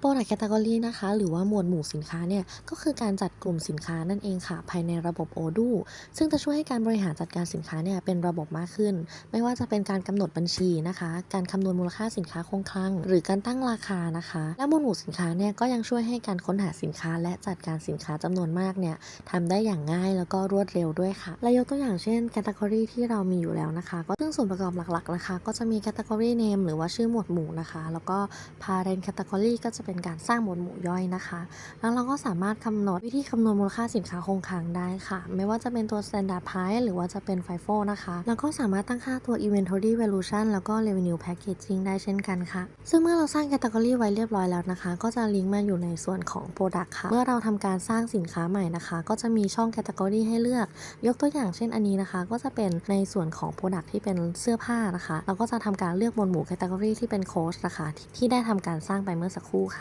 Product Category นะคะ หรือว่าหมวดหมู่สินค้าเนี่ย ก็คือการจัดกลุ่มสินค้านั่นเองค่ะ ภายในระบบ Odoo ซึ่งจะช่วยให้การบริหารจัดการสินค้าเนี่ยเป็นระบบมากขึ้น ไม่ว่าจะเป็นการกำหนดบัญชีนะคะ การคำนวณมูลค่าสินค้าคงคลัง หรือการตั้งราคานะคะ และหมวดหมู่สินค้าเนี่ยก็ยังช่วยให้การค้นหาสินค้า และจัดการสินค้าจำนวนมากเนี่ยทำได้อย่างง่ายแล้วก็รวดเร็วด้วยค่ะและยกตัวอย่างเช่น Category ที่เรามีอยู่แล้วนะคะ ก็ซึ่งส่วนประกอบหลักๆนะคะ ก็จะมี Category Name หรือว่าชื่อหมวดหมู่นะคะ แล้วก็ Parent Category ก็จะเป็นการสร้างหมวดหมู่ย่อยนะคะ แล้วเราก็สามารถกำหนดวิธีคำนวณมูลค่าสินค้าคงคลังได้ค่ะ ไม่ว่าจะเป็นตัว Standard Price หรือว่าจะเป็น FIFO นะคะ แล้วก็สามารถตั้งค่าตัว Inventory Valuation แล้วก็ Revenue Packaging ได้เช่นกันค่ะ ซึ่งเมื่อเราสร้าง Category ไว้เรียบร้อยแล้วนะคะ ก็จะลิงก์มาอยู่ในส่วนของ Product ค่ะ เมื่อเราทำการสร้างสินค้าใหม่นะคะ ก็จะมีช่อง Category ให้เลือก ยกตัวอย่างเช่นอันนี้นะคะ ก็จะเป็นในส่วนของ Product ที่เป็นเสื้อผ้านะคะ เราก็จะทำการเลือกหมวดหมู่ Category ที่เป็น Coach นะคะที่ที่ได้ทำการสร้างไปเมื่อสักครู่ค่ะ